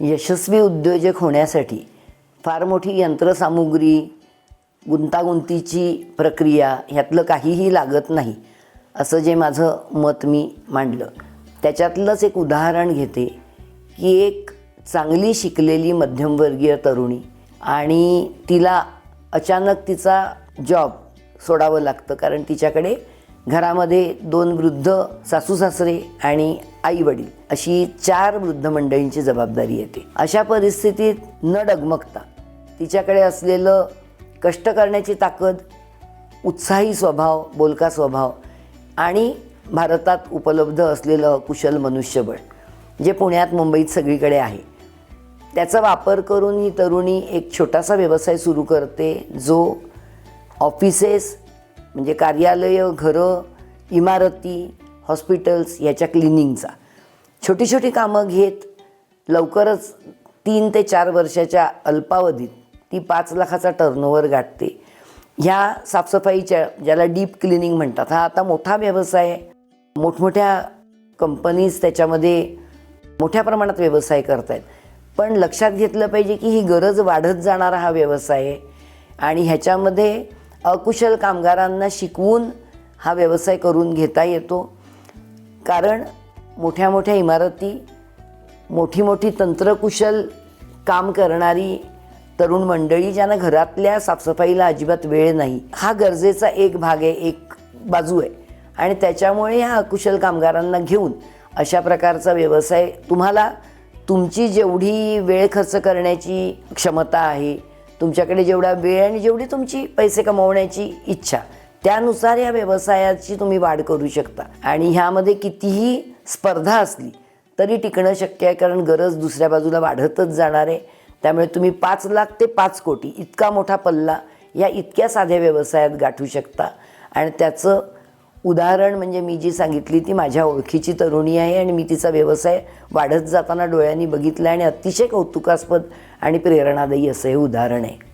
यशस्वी उद्योजक होण्यासाठी फार मोठी यंत्रसामुग्री गुंतागुंतीची प्रक्रिया ह्यातलं काहीही लागत नाही असं जे माझं मत मी मांडलं. त्याच्यातलंच एक उदाहरण घेते की एक चांगली शिकलेली मध्यमवर्गीय तरुणी आणि तिला अचानक तिचा जॉब सोडावं लागतं कारण तिच्याकडे घरामध्ये दोन वृद्ध सासू सासरे आणि आई वडील अशी चार वृद्ध मंडळींची जबाबदारी येते. अशा परिस्थितीत न डगमगता तिच्याकडे असलेलं कष्ट करण्याची ताकद उत्साही स्वभाव बोलका स्वभाव आणि भारतात उपलब्ध असलेलं कुशल मनुष्यबळ जे पुण्यात मुंबईत सगळीकडे आहे त्याचा वापर करून ही तरुणी एक छोटासा व्यवसाय सुरू करते जो ऑफिसेस म्हणजे कार्यालयं घरं इमारती हॉस्पिटल्स याच्या क्लिनिंगचा. छोटी छोटी कामं घेत लवकरच तीन ते चार वर्षाच्या अल्पावधीत ती पाच लाखाचा टर्नओव्हर गाठते. ह्या साफसफाईच्या ज्याला डीप क्लिनिंग म्हणतात हा आता मोठा व्यवसाय आहे. मोठमोठ्या कंपनीज त्याच्यामध्ये मोठ्या प्रमाणात व्यवसाय करत आहेत पण लक्षात घेतलं पाहिजे की ही गरज वाढत जाणारा हा व्यवसाय आहे. आणि ह्याच्यामध्ये अकुशल कामगारांना शिकवून हा व्यवसाय करून घेता येतो. कारण मोठ्या मोठ्या इमारती मोठी मोठी तंत्रकुशल काम करणारी तरुण मंडळी ज्यांना घरातल्या साफसफाईला अजिबात वेळ नाही हा गरजेचा एक भाग आहे एक बाजू आहे. आणि त्याच्यामुळे ह्या अकुशल कामगारांना घेऊन अशा प्रकारचा व्यवसाय तुम्हाला तुमची जेवढी वेळ खर्च करण्याची क्षमता आहे तुमच्याकडे जेवढा वेळ आणि जेवढी तुमची पैसे कमवण्याची इच्छा त्यानुसार या व्यवसायाची तुम्ही वाढ करू शकता. आणि ह्यामध्ये कितीही स्पर्धा असली तरी टिकणं शक्य आहे कारण गरज दुसऱ्या बाजूला वाढतच जाणार आहे. त्यामुळे तुम्ही पाच लाख ते पाच कोटी इतका मोठा पल्ला या इतक्या साध्या व्यवसायात गाठू शकता. आणि त्याचं उदाहरण म्हणजे मी जी सांगितली ती माझ्या ओळखीची तरुणी आहे आणि मी तिचा व्यवसाय वाढत जाताना डोळ्यांनी बघितला आणि अतिशय कौतुकास्पद आणि प्रेरणादायी असं हे उदाहरण आहे.